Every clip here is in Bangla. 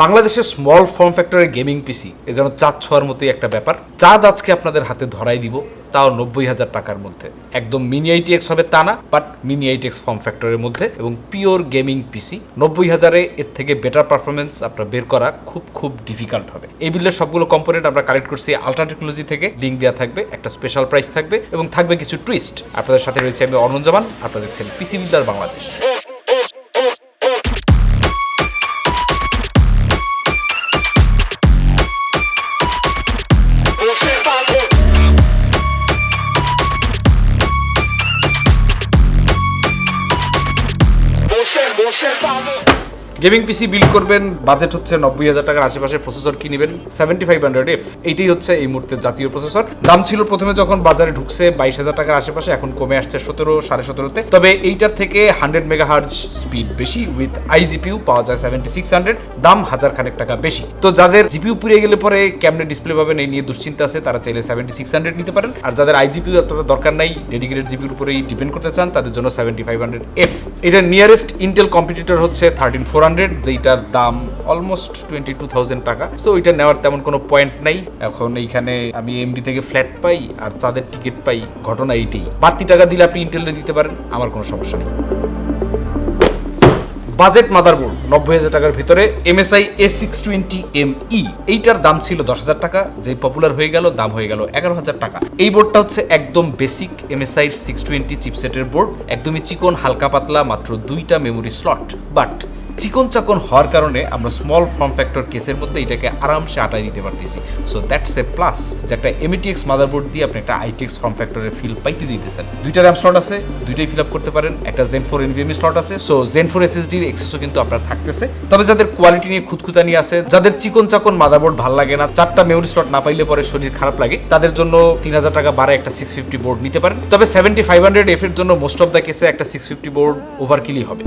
বাংলাদেশের স্মল ফর্ম ফ্যাক্টরের গেমিং পিসি এ যেন চাঁদ ছোঁয়ার মতোই একটা ব্যাপার। চাঁদ আজকে আপনাদের হাতে ধরাই দিব, তাও নব্বই হাজার টাকার মধ্যে। একদম মিনি আইটিএক্স হবে তা না বাট মিনি আইটিএক্স ফর্ম ফ্যাক্টরের মধ্যে এবং পিওর গেমিং পিসি নব্বই হাজারে এর থেকে বেটার পারফরমেন্স আপনার বের করা খুব খুব ডিফিকাল্ট হবে। এই বিল্ডের সবগুলো কম্পোনেন্ট আমরা কালেক্ট করছি আলট্রা টেকনোলজি থেকে। লিঙ্ক দেওয়া থাকবে, একটা স্পেশাল প্রাইস থাকবে এবং থাকবে কিছু টুইস্ট আপনাদের সাথে রয়েছে আমি অরুণ জামান আপনারা দেখছেন PC builder Bangladesh gaming PC build করবেন, বাজেট হচ্ছে নব্বই হাজার টাকার আশেপাশে প্রসেসর কি নেবেন? সেভেন্টি ফাইভ হান্ড্রেড এফ এইটাই হচ্ছে এই মুহূর্তে জাতীয় প্রসেসর। দাম ছিল প্রথমে যখন বাজারে ঢুকছে বাইশ হাজার টাকার আশেপাশে, এখন কমে আসছে সতেরো, সাড়ে সতেরোতে। তবে এইটার থেকে হান্ড্রেড মেগা হার্জ স্পিড বেশি উইথ আইজিপিউ পাওয়া যায় সেভেন্টি সিক্স হান্ড্রেড দাম হাজার খানেক টাকা বেশি। তো যাদের জিপিউ পুড়ে গেলে পরে কেমনে ডিসপ্লে পাবেন, এই নিয়ে দুশ্চিন্তা আছে, তারা চাইলে সেভেন্টি সিক্স হান্ড্রেড নিতে পারেন। আর যাদের আইজিপিউ এতটা দরকার নাই ডেডিকেটেড জিপিউর উপরেই ডিপেন্ড করতে চান, তাদের জন্য সেভেন্টি ফাইভ হান্ড্রেড এফ এটা নিয়ারেস্ট ইন্টেল কম্পিটিটর হচ্ছে থার্টিন ফোর হান্ড্রেড যেইটার দাম অলমোস্ট টোয়েন্টি টু থাউজেন্ড টাকা। সো ওইটা নেওয়ার তেমন কোনো পয়েন্ট নাই। এখন এইখানে আমি এমডি থেকে ফ্ল্যাট পাই আর চাঁদের টিকিট পাই, ঘটনা এইটাই। বাড়তি টাকা দিলে আপনি ইন্টেলে দিতে পারেন, আমার কোনো সমস্যা নেই। বাজেট মাদারবোর্ড নব্বই হাজার টাকার ভিতরে MSI A six twenty M E এইটার দাম ছিল দশ হাজার টাকা যে পপুলার হয়ে গেল, দাম হয়ে গেল এগারো হাজার টাকা। এই বোর্ডটা হচ্ছে একদম বেসিক এমএসআই সিক্স টোয়েন্টি চিপসেটের বোর্ড একদমই চিকন, হালকা পাতলা, মাত্র দুইটা মেমোরি স্লট বাট চিকন চাকন হওয়ার কারণে আমরা স্মল ফর্ম ফ্যাক্টর কেসের মধ্যে এটাকে আরামসে আটাই দিতে পারতেছি। সো দ্যাটস এ প্লাস যে একটা এমএটিএক্স মাদারবোর্ড দিয়ে আপনি একটা আইটিএক্স ফর্ম ফ্যাক্টরের ফিল পাইতে যেতেছেন দুইটা র্যাম স্লট আছে, দুইটাই ফিল আপ করতে পারেন, একটা জেন ফোর এনভিএমই স্লট আছে। সো জেন ফোর এসএসডির এক্সেসও কিন্তু আপনার থাকতেছে। তবে যাদের কোয়ালিটি নিয়ে খুঁতখুতানি আছে, যাদের চিকন চাকন মাদারবোর্ড ভালো লাগে না, চারটা মেমোরি স্লট না পাইলে পরে শরীর খারাপ লাগে, তাদের জন্য তিন হাজার টাকা বাড়ে একটা সিক্স ফিফটি বোর্ড নিতে পারেন। তবে সেভেন্টি ফাইভ হান্ড্রেড এফ এর জন্য মোস্ট অফ দ্য কেসে একটা সিক্স ফিফটি বোর্ড ওভারকিলই হবে।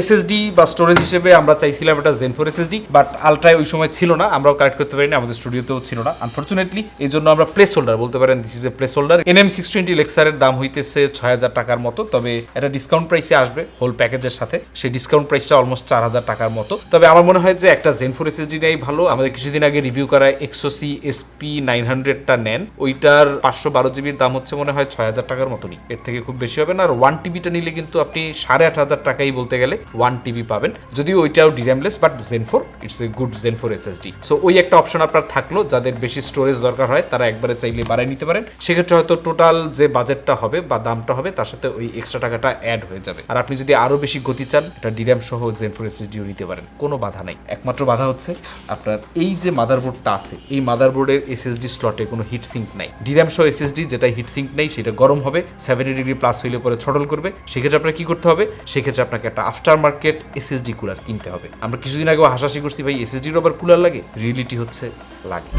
এসএসডি বা স্টোরেজ হিসেবে আমরা চাইছিলাম একটা জেন ফোর এসএসডি বাট আলট্রায় ওই সময় ছিল না, আমরাও কালেক্ট করতে পারিনি, আমাদের স্টুডিওতেও ছিল না। আনফর্চুনেটলি এই জন্য আমরা প্লেস হোল্ডার বলতে পারেন this is a placeholder NM six twenty লেক্সারের দাম হইতেছে ছয় হাজার টাকার মতো, তবে এটা ডিসকাউন্ট প্রাইসে আসবে হোল প্যাকেজের সাথে। সেই ডিসকাউন্ট প্রাইসটা অলমোস্ট চার হাজার টাকার মতো। তবে আমার মনে হয় যে একটা জেন ফোর এসএসডি নেই ভালো। আমাদের কিছুদিন আগে রিভিউ করা এক্সোসি এসপি নাইন হান্ড্রেডটা নেন। ওইটার পাঁচশো বারো জিবির দাম হচ্ছে মনে হয় ছয় হাজার টাকার মতনই। এর থেকে খুব বেশি হবে না। আর ওয়ান টিবিটা নিলে কিন্তু আপনি সাড়ে আট হাজার টাকাই বলতে গেলে ওয়ান টিবি পাবেন। যদিও ওইটাও DRAMless but Gen four it's a good Gen four SSD so ওই একটা অপশন আপনার থাকল, যাদের বেশি স্টোরেজ দরকার হয়, তারা একবারে চাইলে বাড়াই নিতে পারেন। সেক্ষেত্রে হয়তো টোটাল যে বাজেটটা হবে বা দামটা হবে, তার সাথে ওই এক্সট্রা টাকাটা অ্যাড হয়ে যাবে। আর আপনি যদি আরও বেশি গতি চান, এটা ডিরাম সহ জেন ফোর এসএসডিও নিতে পারেন। কোনো বাধা নাই। একমাত্র বাধা হচ্ছে, আপনার এই যে মাদারবোর্ডটা আছে, এই মাদারবোর্ডের এসএসডি স্লটে কোনো হিট সিঙ্ক নাই। ডিরাম সহ এসএসডি যেটা হিট সিঙ্ক নেই, সেটা গরম হবে সেভেন্টি ডিগ্রি প্লাস হইলে পরে থ্রটল করবে। সেক্ষেত্রে আপনার কি করতে হবে? সেক্ষেত্রে আপনাকে একটা আফটার মার্কেট এসএসডি কুলার কিনতে হবে। আমরা কিছুদিন আগেও হাসাহাসি করছি, ভাই এসএসডির আবার কুলার লাগে? রিয়েলিটি হচ্ছে লাগে।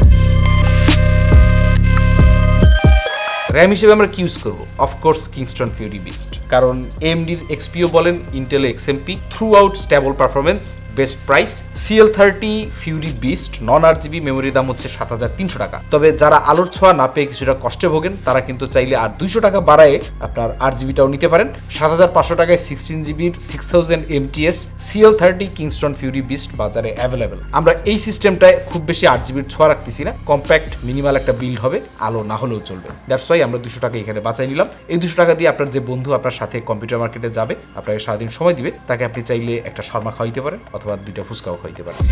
র্যাম হিসেবে আমরা কি ইউজ করব? অফকোর্স কিংস্টন ফিউরি বিস্ট কারণ এমডির এক্সপিও বলেন Intel XMP throughout stable performance best price CL thirty Fury Beast non RGB মেমোরির দাম হচ্ছে সাত হাজার তিনশো টাকা। তবে যারা আলোর ছোঁয়া না পেয়ে কিছুটা কষ্টে ভোগেন, তারা কিন্তু চাইলে আর দুইশো টাকা বাড়ায় আপনার আর জিবিটাও নিতে পারেন। সাত হাজার পাঁচশো টাকায় সিক্সটিন জিবির six thousand MTS CL thirty Kingston Fury Beast বাজারে অ্যাভেলেবেল আমরা এই সিস্টেমটায় খুব বেশি আট জিবির ছোঁয়া রাখতেছি না। কম্প্যাক্ট মিনিমাল একটা বিল্ড হবে, আলো না হলেও চলবে। দ্যাটস ওয়াই আমরা দুশো টাকা এখানে বাঁচাই নিলাম। এই দুশো টাকা দিয়ে আপনার যে বন্ধু আপনার সাথে কম্পিউটার মার্কেটে যাবে, আপনাকে সারাদিন সময় দিবে, তাকে আপনি চাইলে একটা শর্মা খাওয়াইতে পারেন অথবা দুইটা ফুচকাও খাওয়াইতে পারেন।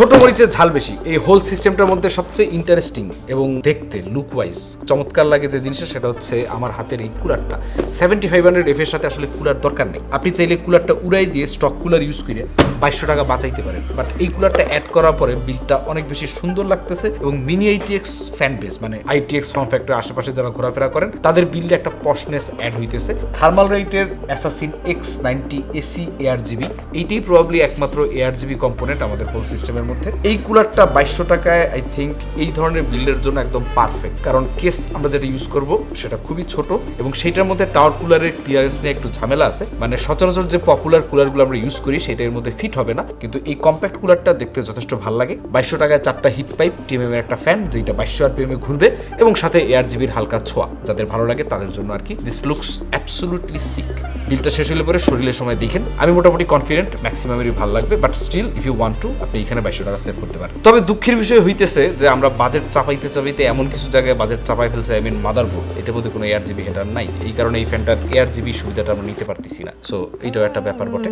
ছোট মরিচের ঝাল বেশি। এই হোল সিস্টেমটার মধ্যে সবচেয়ে ইন্টারেস্টিং এবং দেখতে লুক ওয়াইজ চমৎকার লাগে যে জিনিসটা, সেটা হচ্ছে আমার হাতের এই কুলারটা। সেভেন্টি ফাইভ হান্ড্রেড এফ এর সাথে আসলে কুলার দরকার নেই। আপনি চাইলে কুলারটা উড়াই দিয়ে স্টক কুলার ইউজ করে বাইশশো টাকা বাঁচাইতে পারেন। বাট এই কুলারটা অ্যাড করার পরে বিলটা অনেক বেশি সুন্দর লাগতেছে এবং মিনি আইটিএক্স ফ্যান বেস মানে আইটিএক্স ফর্ম ফ্যাক্টর আশেপাশে যারা ঘোরাফেরা করেন, তাদের বিলটা একটা পশনেস অ্যাড হইতেছে। থার্মাল রাইটের Assassin X ninety SE ARGB এইটাই প্রবাবলি একমাত্র এআর জিবি কম্পোনেন্ট আমাদের হোল সিস্টেমের মধ্যে। এই কুলারটা বাইশশো টাকায় আই থিঙ্ক এই ধরনের বিল্ডের জন্য একদম পারফেক্ট কারণ কেস আমরা যেটা ইউজ করব, সেটা খুবই ছোট এবং সেইটার মধ্যে টাওয়ার কুলারের ক্লিয়ারেন্স নিয়ে একটু ঝামেলা আছে। মানে সচরাচর যে পপুলার কুলারগুলো আমরা ইউজ করি সেটার মধ্যে ফিট হবে না। কিন্তু এই কম্প্যাক্ট কুলারটা দেখতে যথেষ্ট ভালো লাগে। বাইশশো টাকায় চারটা হিট পাইপ টিএমএম এর একটা ফ্যান যেটা বাইশশো আর পিএম এ ঘুরবে এবং সাথে এয়ার জিবির হালকা ছোঁয়া। যাদের ভালো লাগে তাদের জন্য আর কি দিস লুকস অ্যাবসলুটলি সিক বিলটা শেষ হলে পরে শরীরের সময় দেখেন। আমি মোটামুটি কনফিডেন্ট ম্যাক্সিমামেরই ভালো লাগবে। But still if you want to আপনি এখানে বাইশশো টাকা সেভ করতে পারে। তবে দুঃখের বিষয় হইতেছে যে আমরা বাজেট চাপাইতে চাপাইতে এমন কিছু জায়গায় বাজেট চাপাই ফেলছে আই মিন মাদারবোর্ড এটার মধ্যে কোনো এয়ার জিবি হেটার নাই। এই কারণে এই ফ্যানটার এয়ার জিবি সুবিধাটা আমরা নিতে পারতেছি না। সো এটাও একটা ব্যাপার বটে।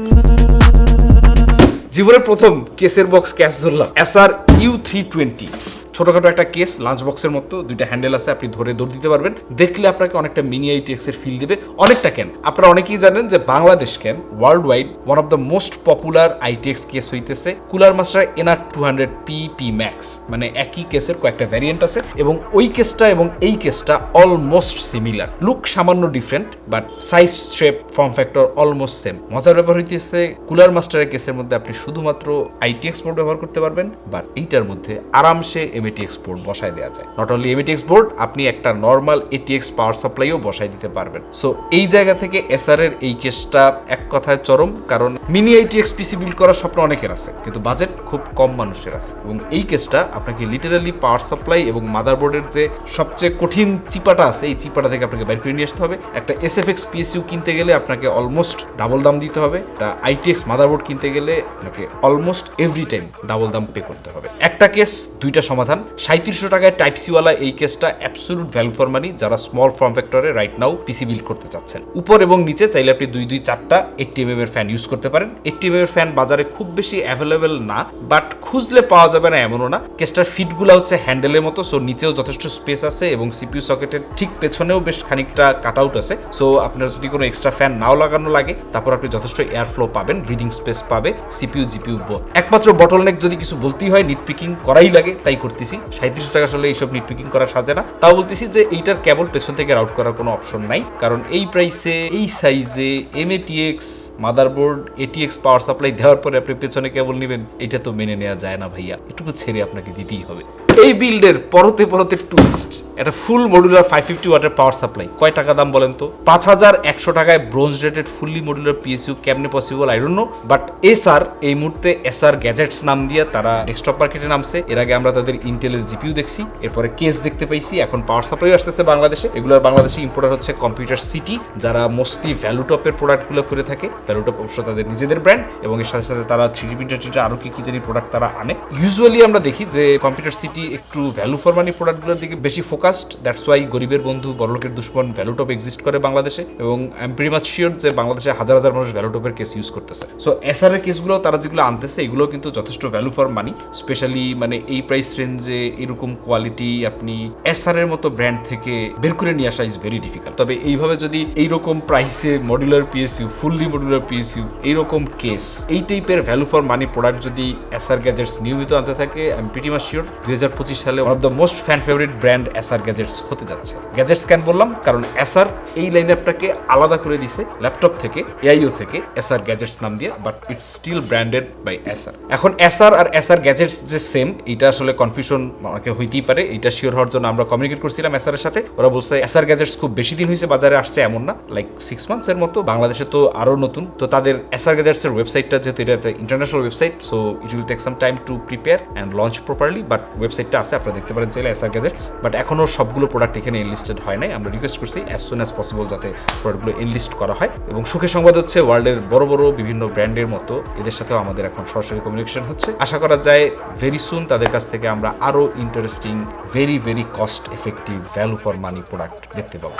জীবনের প্রথম কেসের বক্স ক্যাশ ধরলাম S R U three twenty ছোটখাটো একটা কেস লাঞ্চ বক্সের মতো, দুইটা হ্যান্ডেল আছে, আপনি ধরে দৌড় দিতে পারবেন। দেখলে আপনাকে অনেকটা মিনি আইটিএক্স এর ফিল দিবে। অনেকটা কেন? আপনারা অনেকেই জানেন যে বাংলাদেশ কেন? Worldwide one of the most popular ITX case হইতেছে Cooler Master NR two hundred P P Max মানে একই কেসের কয়েকটা ভ্যারিয়েন্ট আছে এবং ওই কেসটা এবং এই কেসটা অলমোস্ট সিমিলার লুক সামান্য different but size shape form factor almost same মজার ব্যাপার হইতেছে, কুলার মাস্টারের কেসের মধ্যে আপনি শুধুমাত্র আইটিএক্স বোর্ড ব্যবহার করতে পারবেন বাট এইটার মধ্যে আরামসে এমএটিএক্স বোর্ড বসায় দেওয়া যায়। নট অনলি এমএটিএক্স বোর্ড আপনি একটা নর্মাল এটিএক্স পাওয়ার সাপ্লাইও বসাই দিতে পারবেন। সো এই জায়গা থেকে এসআর এর এই কেসটা এক কথায় চরম, কারণ মিনি আইটিএক্স পিসি বিল্ড করার স্বপ্ন অনেকের আছে, কিন্তু বাজেট খুব কম মানুষের আছে। এবং এই কেসটা আপনাকে লিটারালি পাওয়ার সাপ্লাই এবং মাদারবোর্ডের যে সবচেয়ে কঠিন চিপাটা আছে, এই চিপাটা থেকে আপনাকে বের করে নিয়ে আসতে হবে। একটা এসএফএক্স পিএসইউ কিনতে গেলে আপনাকে অলমোস্ট ডাবল দাম দিতে হবে। একটা আইটিএক্স মাদারবোর্ড কিনতে গেলে আপনাকে অলমোস্ট এভরি টাইম ডাবল দাম পে করতে হবে। একটা কেস দুইটা সমাধান সাঁত্রিশশো টাকায় টাইপ সিওয়ালা এই কেসটা অ্যাবসোলুট ভ্যালু ফর মানি যারা স্মল ফর্ম ফ্যাক্টরে রাইট নাও পিসি বিল্ড করতে চাচ্ছেন। উপর এবং নিচে চাইলে আপনি দুই দুই চারটা এইটটি এম এর ফ্যান ইউজ করতে পারেন। এইটটি এম এর ফ্যান বাজারে খুব বেশি অ্যাভেলেবেল না বাট খুঁজলে পাওয়া যাবে না এমনও না। কেসটার ফিটগুলো হচ্ছে হ্যান্ডেলের মতো সো নিচেও যথেষ্ট স্পেস আছে এবং সিপিইউ সকেটের ঠিক পেছনেও বেশ খানিকটা কাট আউট আছে। সো আপনার যদি কোনো এক্সট্রা ফ্যান নাও লাগানো লাগে, তারপর আপনি যথেষ্ট এয়ার ফ্লো পাবেন ব্রিদিং স্পেস পাবে সিপিউ জিপিইউ বোথ একমাত্র বটলনেক যদি কিছু বলতেই হয় নিট পিকিং করাই লাগে, তাই করতেছি সাঁত্রিশ টাকা আসলে এইসব নিটপিকিং করা সাজে না। তাও বলতেছি যে এইটার কেবল পেছন থেকে রাউট করার কোনো অপশন নাই, কারণ এই প্রাইসে এই সাইজে M ATX motherboard ATX power supply দেওয়ার পরে আপনি পেছনে কেবল নেবেন, এটা তো মেনে নেওয়া যায় না ভাইয়া। এটুকু ছেড়ে আপনাকে দিতেই হবে। এই বিল্ডের পরতে পরতে টুইস্ট একটা ফুল মডুলার ফাইভ ফিফটি ওয়াটের পাওয়ার সাপ্লাই কয় টাকা দাম বলেন তো? পাঁচ হাজার একশো টাকায় bronze rated fully modular PSU কেমনে possible I don't know but SR এই মুহূর্তে এসআর গ্যাজেটস নাম দিয়ে তারা ডেস্কটপ মার্কেটে নামছে। এর আগে আমরা তাদের ইন্টেলের জিপিউ দেখছি, এরপরে কেস দেখতে পাইছি, এখন পাওয়ার সাপ্লাই আসতেছে বাংলাদেশে। এগুলোর বাংলাদেশে ইম্পোর্টার হচ্ছে কম্পিউটার সিটি যারা মোস্টলি ভ্যালুটপের প্রোডাক্টগুলো করে থাকে। ভ্যালুটপ অবশ্য তাদের নিজেদের ব্র্যান্ড এবং এর সাথে সাথে তারা থ্রি প্রিন্টার টিন্টার আরও কি কি জানি প্রোডাক্ট তারা আনে। ইউজুয়ালি আমরা দেখি যে কম্পিউটার সিটি একটু ভ্যালু ফর মানি প্রোডাক্টগুলোর দিকে বেশি ফোকাসড দ্যাটস ওয়াই গরিবের বন্ধু, বড়লোকের দুশ্মন ভ্যালুটপ এক্সিস্ট করে বাংলাদেশে, এবং I am pretty much sure যে বাংলাদেশে হাজার হাজার মানুষ ভ্যালুটপের কেস ইউজ করতেছে। সো এসআর এর কেসগুলো তারা যেগুলো আনতেছে এগুলো কিন্তু যথেষ্ট ভ্যালু ফর মানি স্পেশালি মানে এই প্রাইস রেঞ্জে এরকম কোয়ালিটি আপনি এসআর এর মতো ব্র্যান্ড থেকে বের করে নিয়ে আসা ইজ ভেরি ডিফিকাল্ট তবে এইভাবে যদি এইরকম প্রাইসে modular PSU fully modular PSU এইরকম কেস এই টাইপের ভ্যালু ফর মানি প্রোডাক্ট যদি এসআর গ্যাজেটস নিয়মিত আনতে থাকে আই এম মাচ শিওর দুই হাজার পঁচিশ সালে one of the most fan favourite brand SR gadgets হতে যাচ্ছে। গ্যাজেটস কেন বললাম, কারণ এসআর এই লাইন আপটাকে আলাদা করে দিছে ল্যাপটপ থেকে এআইও থেকে এসআর গ্যাজেটস নাম দিয়ে but it's still branded by SR এখন এসআর আর এসআর গ্যাজেটস যে সেম এটা আসলে কনফিউশন অনেকে হইতেই পারে, এটা শিওর হওয়ার জন্য আমরা কমিউনিকেট করছিলাম এসআর এর সাথে। ওরা বলছে এসআর গ্যাজেটস খুব বেশি দিন হয়েছে, বাজারে আসছে এমন না লাইক সিক্স মান্থস এর মতো, বাংলাদেশে তো আরও নতুন। তো তাদের এসআর গ্যাজেটসের ওয়েবসাইটটা যেহেতু এটা একটা international website so it will take some time to prepare and launch properly but ওয়েবসাইটটা আছে, আপনারা দেখতে পারেন চাইলে এসআর গ্যাজেটস বাট এখনও সবগুলো প্রোডাক্ট এখানে এনলিস্টেড হয় নাই। আমরা রিকোয়েস্ট করছি অ্যাজ সুন অ্যাজ পসিবল যাতে প্রোডাক্টগুলো এনলিস্ট করা হয়। এবং সুখের সংবাদ হচ্ছে ওয়ার্ল্ডের বড় বড় বিভিন্ন ব্র্যান্ডের মতো এদের সাথেও আমাদের এখন সরাসরি কমিউনিকেশন হচ্ছে। আশা করা যায় ভেরি সুন তাদের কাছ থেকে আমরা আরও interesting very very cost effective value for money product দেখতে পাবো।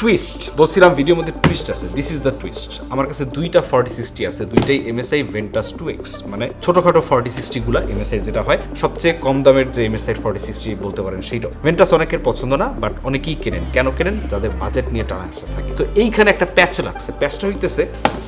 টুইস্ট বলছিলাম ভিডিওর মধ্যে টুইস্ট আছে দিস ইজ দ্য টুইস্ট আমার কাছে দুইটা ফর্টি সিক্সটি আছে, দুইটাই এমএসআই ভেন্টাস টু এক্স মানে ছোটখাটো ফর্টি সিক্সটি গুলা এমএসআই যেটা হয়, সবচেয়ে কম দামের যে এমএসআই ফর্টি সিক্সটি বলতে পারেন সেইটা ভেন্টাস অনেকের পছন্দ না বাট অনেকেই কেনেন। কেন কেনেন? যাদের বাজেট নিয়ে টানা হেঁচড়া থাকে। তো এইখানে একটা প্যাচ লাগছে। প্যাচটা হইতেছে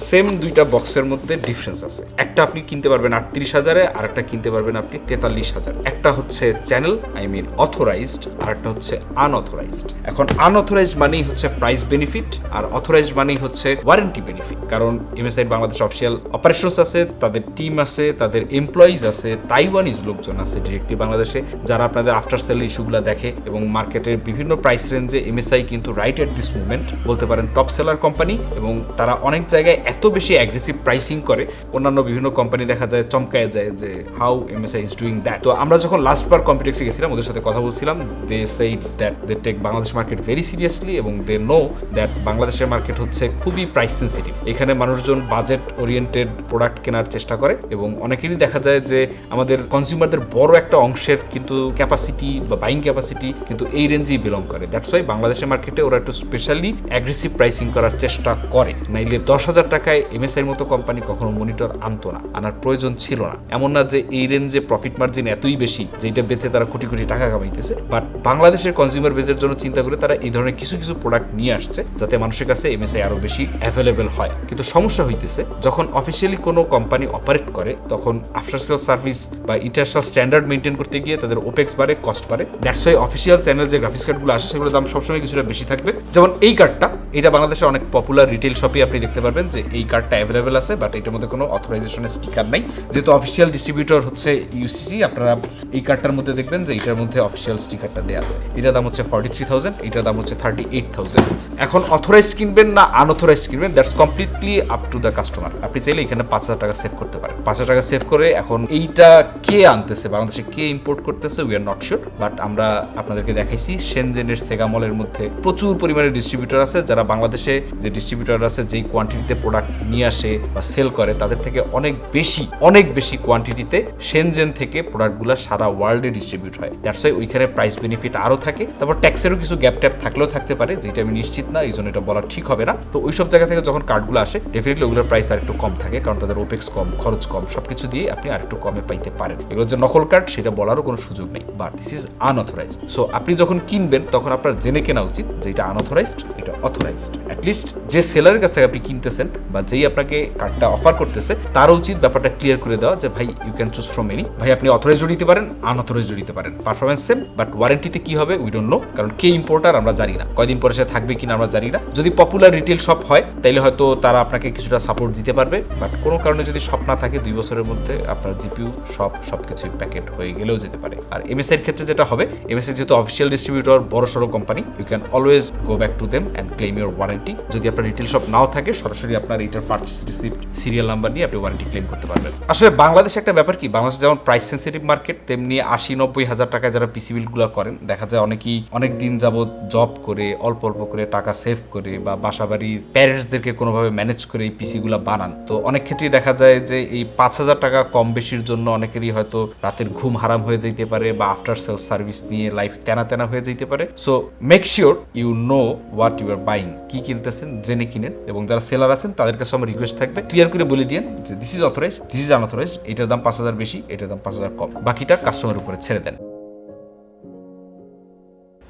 সেম দুইটা বক্সের মধ্যে ডিফারেন্স আছে। একটা আপনি কিনতে পারবেন আটত্রিশ হাজারে আর একটা কিনতে পারবেন আপনি তেতাল্লিশ হাজার। একটা হচ্ছে চ্যানেল আই মিন অথরাইজড আর একটা হচ্ছে আনঅথরাইজড এখন আনঅথরাইজড মানেই হচ্ছে প্রাইস বেনিফিট আর অথরাইজড মানেই হচ্ছে ওয়ারেন্টি বেনিফিট কারণ এমএসআই বাংলাদেশ অফিসিয়াল অপারেশনস আছে, তাদের টিম আছে, তাদের এমপ্লয়িজ আছে তাইওয়ানিজ লোকজন আছে ডিরেক্টলি বাংলাদেশে, যারা আপনাদের আফটার সেল ইস্যুগুলো দেখে এবং মার্কেটের বিভিন্ন প্রাইস রেঞ্জে এমএসআই কিন্তু রাইট এট দিস মুভমেন্ট বলতে পারেন টপ সেলার কোম্পানি এবং তারা অনেক জায়গায় এত বেশি অ্যাগ্রেসিভ প্রাইসিং করে, অন্যান্য বিভিন্ন কোম্পানি দেখা যায় চমকায় যায় যে how MSI is doing that তো আমরা যখন লাস্ট বার কম্পিটেক্সে গেছিলাম, ওদের সাথে কথা বলছিলাম দে সেই that they take Bangladesh market very seriously এবং দে নো দ্যাট বাংলাদেশের মার্কেট হচ্ছে খুবই প্রাইস সেন্সিটিভ এখানে মানুষজন বাজেট ওরিয়েন্টেড প্রোডাক্ট কেনার চেষ্টা করে এবং অনেকেরই দেখা যায় যে আমাদের কনজিউমারদের বড় একটা অংশের কিন্তু ক্যাপাসিটি বা বাইং ক্যাপাসিটি কিন্তু এই রেঞ্জেই বিলং করে। দ্যাটস ওয়াই বাংলাদেশের মার্কেটে ওরা একটু স্পেশালি অ্যাগ্রেসিভ প্রাইসিং করার চেষ্টা করে। নাইলে দশ হাজার টাকায় এমএসআই মতো কোম্পানি কখনো মনিটর আনতো না, আনার প্রয়োজন ছিল না। এমন না যে এই রেঞ্জে প্রফিট মার্জিন এতই বেশি যে এটা বেচে তারা কোটি কোটি টাকা কামাইতেছে। বাট বাংলাদেশের কনজিউমার বেজের জন্য চিন্তা করে তারা এই ধরনের কিছু কিছু প্রোডাক্ট নিয়ে আসছে, যাতে মানুষের কাছে এমএসআই আরও বেশি অ্যাভেলেবেল হয়। কিন্তু সমস্যা হইতেছে, যখন অফিসিয়ালি কোনো কোম্পানি অপারেট করে, তখন আফটার সেল সার্ভিস বা ইন্টারন্যাশনাল স্ট্যান্ডার্ড মেনটেন করতে গিয়ে তাদের ওপেক্স বাড়ে কস্ট বাড়ে। দ্যাটস ওয়াই অফিসিয়াল চ্যানেল যে গ্রাফিক্স কার্ডগুলো আসে, সেগুলোর দাম সবসময় কিছুটা বেশি থাকবে। যেমন এই কার্ডটা এটা বাংলাদেশে অনেক পপুলার রিটেল শপে আপনি দেখতে পারবেন যে এই কার্ডটা অ্যাভেলেবেল আছে বাট এটার মধ্যে কোনো অথরাইজেশনের স্টিকার নাই। যেহেতু অফিসিয়াল ডিস্ট্রিবিউটর হচ্ছে ইউসিসি আপনারা এই কার্ডটার মধ্যে দেখবেন যে এটার মধ্যে অফিসিয়াল স্টিকারটা দেওয়া আছে। এটার দাম হচ্ছে ফর্টি থ্রি থাউজেন্ড এটার দাম হচ্ছে থার্টি এইট থাউজেন্ড এখন অথরাইজড কিনবেন না আনঅথরাইজড কিনবেন that's completely up to the customer আপনি চাইলে এখানে পাঁচ হাজার টাকা সেভ করতে পারেন। পাঁচ হাজার টাকা সেভ করে এখন এইটা কে আনতেছে? বাংলাদেশে কে ইম্পোর্ট করতেছে? We are not sure but আমরা আপনাদেরকে দেখাইছি সেনজেনের সেগামলের মধ্যে প্রচুর পরিমাণে ডিস্ট্রিবিউটর আছে। যারা বাংলাদেশে যে ডিস্ট্রিবিউটর আছে, যেই কোয়ান্টিটিতে প্রোডাক্ট নিয়ে আসে বা সেল করে, তাদের থেকে অনেক বেশি অনেক বেশি কোয়ান্টিটিতে সেনজেন থেকে প্রোডাক্টগুলো সারা ওয়ার্ল্ডে ডিস্ট্রিবিউট হয়। দ্যাটস ওয়াই ওইখানে প্রাইস বেনিফিট আরও থাকে। তারপর ট্যাক্সেরও কিছু গ্যাপ ট্যাপ থাকলেও থাকতে পারে যেটা আমি নিশ্চিত না, এই জন্য এটা বলা ঠিক হবে না। তো ওই সব জায়গা থেকে যখন কার্ডগুলো আসে ডেফিনেটলি ওগুলোর প্রাইস আর একটু কম থাকে, কারণ তাদের ওপেক্স কম, খরচ কম, সবকিছু দিয়ে আপনি আর একটু কমে পাইতে পারেন। এগুলো যে নকল কার্ড সেটা বলারও কোনো সুযোগ নেই। But this is unauthorised so আপনি যখন কিনবেন, তখন আপনার জেনে কেনা উচিত যে এটা আনঅথরাইজড এটা অথরাইজড অ্যাটলিস্ট যে সেলারের কাছ থেকে আপনি কিনতেছেন বা যেই আপনাকে কার্ডটা অফার করতেছে তার উচিত ব্যাপারটা ক্লিয়ার করে দেওয়া যে, ভাই you can choose from any ভাই, আপনি অথরাইজড নিতে পারেন আনঅথরাইজড নিতে পারেন। পারফরমেন্স সেম বাট ওয়ারেন্টিতে কি হবে উই ডোন্ট নো কারণ কে ইম্পোর্টার আমরা জানি না। কয়দিন পরে সে থাকবে কিনা আমরা জানি না। যদি পপুলার রিটেল শপ হয়, তাইলে হয়তো তারা আপনাকে কিছুটা সাপোর্ট দিতে পারবে। বাট কোনো কারণে যদি শপ না থাকে, দুই বছরের মধ্যে আপনার জিপিউ সব সব কিছুই প্যাকেট হয়ে গেলেও যেতে পারে। আর এমএসআই এর ক্ষেত্রে যেটা হবে এমএসআই যেহেতু অফিসিয়াল ডিস্ট্রিবিউটর বড় সড়ো company you can always go back to them and claim your warranty যদি আপনার রিটেল শপ নাও থাকে, সরাসরি আপনার এটার পার্চেস রিসিপ্ট সিরিয়াল নাম্বার নিয়ে আপনি ওয়ারেন্টি ক্লেম করতে পারবেন। আসলে বাংলাদেশে একটা ব্যাপার কি, বাংলাদেশ যেমন প্রাইস সেন্সিটিভ মার্কেট তেমনি আশি নব্বই হাজার টাকায় যারা পিসি বিলগুলো করেন, দেখা যায় অনেকেই অনেক দিন যাবত জব করে, অল্প অল্প করে টাকা সেভ করে বা বাসা বাড়ির প্যারেন্টসদেরকে কোনোভাবে ম্যানেজ করে এই পিসিগুলো বানান। তো অনেক ক্ষেত্রেই দেখা যায় যে এই পাঁচ হাজার টাকা কম বেশির জন্য অনেকেরই হয়তো রাতের ঘুম হারাম হয়ে যেতে পারে বা আফটার সেল সার্ভিস নিয়ে লাইফ তেনা তেনা হয়ে যেতে পারে। So make sure you know what you are buying কি কিনতেছেন, জেনে কিনেন এবং যারা সেলার আছেন, তাদের কাছে আমার রিকোয়েস্ট থাকবে। ক্লিয়ার করে বলে দিয়েন যে this is authorise this is unauthorise এটার দাম পাঁচ হাজার বেশি, এটার দাম পাঁচ হাজার কম। বাকিটা কাস্টমার উপরে ছেড়ে দেন।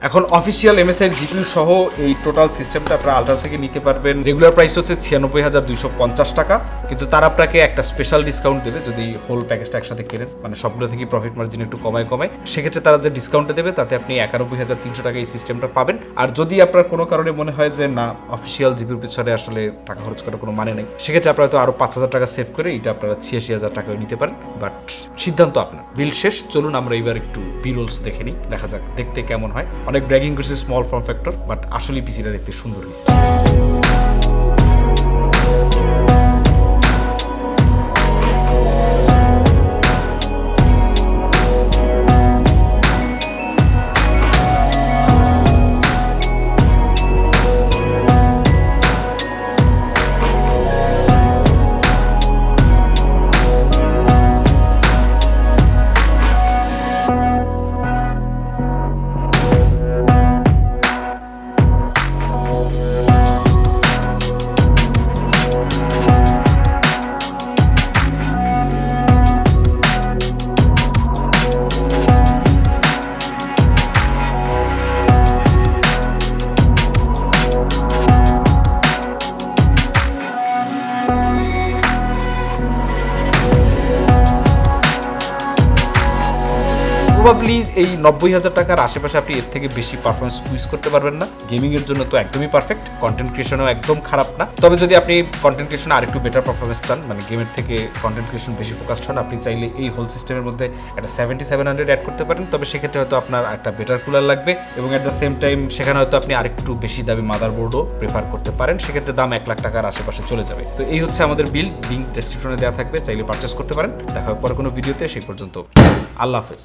এখন অফিসিয়াল এমএসআই জিপিউ সহ এই টোটাল সিস্টেমটা আপনারা আল্ট্রা থেকে নিতে পারবেন। রেগুলার প্রাইস হচ্ছে ছিয়ানব্বই হাজার দুইশো পঞ্চাশ টাকা। কিন্তু তারা আপনাকে একটা স্পেশাল ডিসকাউন্ট দেবে যদি হোল প্যাকেজটা একসাথে কেনেন। মানে সবগুলো থেকে প্রফিট মার্জিন একটু কমায় কমায়। সেক্ষেত্রে তারা যে ডিসকাউন্টটা দেবে তাতে আপনি একানব্বই হাজার তিনশো টাকা এই সিস্টেমটা পাবেন। আর যদি আপনার কোনো কারণে মনে হয় যে না অফিসিয়াল জিপির পিছনে আসলে টাকা খরচ করার কোনো মানে নেই, সেক্ষেত্রে আপনারা তো আরও পাঁচ হাজার টাকা সেভ করে এটা আপনারা ছিয়াশি হাজার টাকাও নিতে পারেন। বাট সিদ্ধান্ত আপনার। বিল শেষ, চলুন আমরা এবার একটু বিরোলস দেখে নিই। দেখা যাক দেখতে কেমন হয়। অনেক ব্র্যাগিং করছে স্মল ফর্ম ফ্যাক্টর বাট আসলে পিসিটা দেখতে সুন্দর হয়েছে এই নব্বই হাজার টাকার আশেপাশে আপনি এর থেকে বেশি পারফরমেন্স স্কুইজ করতে পারবেন না। গেমিং এর জন্য তো একদমই পারফেক্ট কন্টেন্ট ক্রিয়েশনও একদম খারাপ না। তবে যদি আপনি কন্টেন্ট ক্রিয়েশন আর একটু বেটার পারফরমেন্স চান মানে গেমের থেকে কন্টেন্ট ক্রিয়েশন বেশি ফোকাসড হন, আপনি চাইলে এই হোল সিস্টেমের মধ্যে একটা সেভেন্টি সেভেন হান্ড্রেড অ্যাড করতে পারেন। তবে সেক্ষেত্রে হয়তো আপনার একটা বেটার কুলার লাগবে এবং অ্যাট দ্য সেম টাইম সেখানে হয়তো আপনি আরেকটু বেশি দামি মাদারবোর্ডও প্রেফার করতে পারেন। সেক্ষেত্রে দাম এক লাখ টাকার আশেপাশে চলে যাবে। তো এই হচ্ছে আমাদের বিল লিঙ্ক ডেসক্রিপশনে দেওয়া থাকবে, চাইলে পারচেস করতে পারেন। দেখা পরে কোনো ভিডিওতে সেই পর্যন্ত। আল্লাহ হাফেজ।